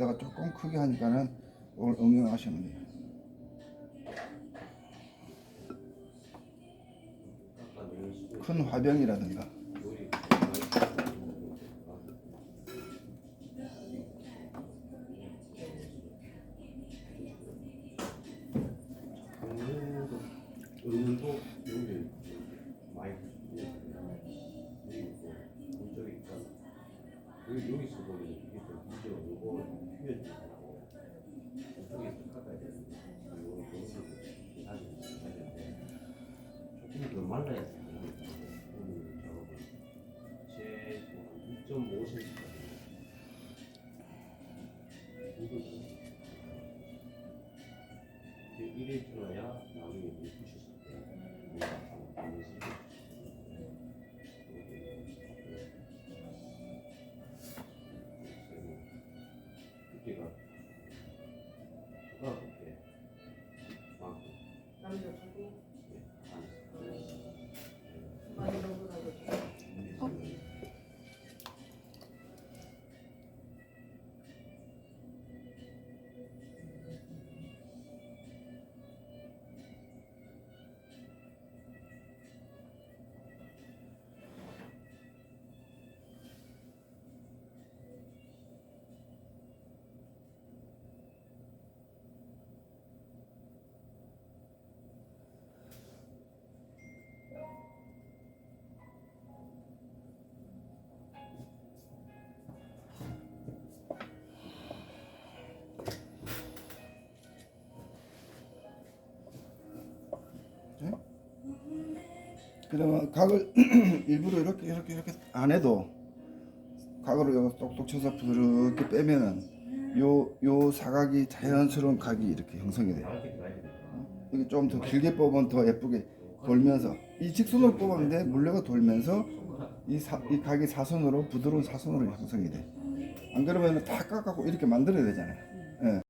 내가 조금 크게 하니까는 오늘 응용하시면 돼요. 큰 화병이라든가 여기. 여기 여기서 보니 이게 좀 문제가 하고 말라야 돼. 오늘 작업은 제 2.5cm 이거 이래 들어야 나중에 이제 붙였 그때가 누가 그때 막 남자친구 그러면 각을 일부러 이렇게 이렇게 이렇게 안 해도 각으로 이거 똑똑 쳐서 부드럽게 빼면은 요 요 사각이 자연스러운 각이 이렇게 형성이 돼요. 이게 좀 더 길게 뽑으면 더 예쁘게 돌면서 이 직선으로 뽑았는데 물레가 돌면서 이, 사, 이 각이 사선으로 부드러운 사선으로 형성이 돼. 안 그러면 다 깎아고 이렇게 만들어야 되잖아요. 예.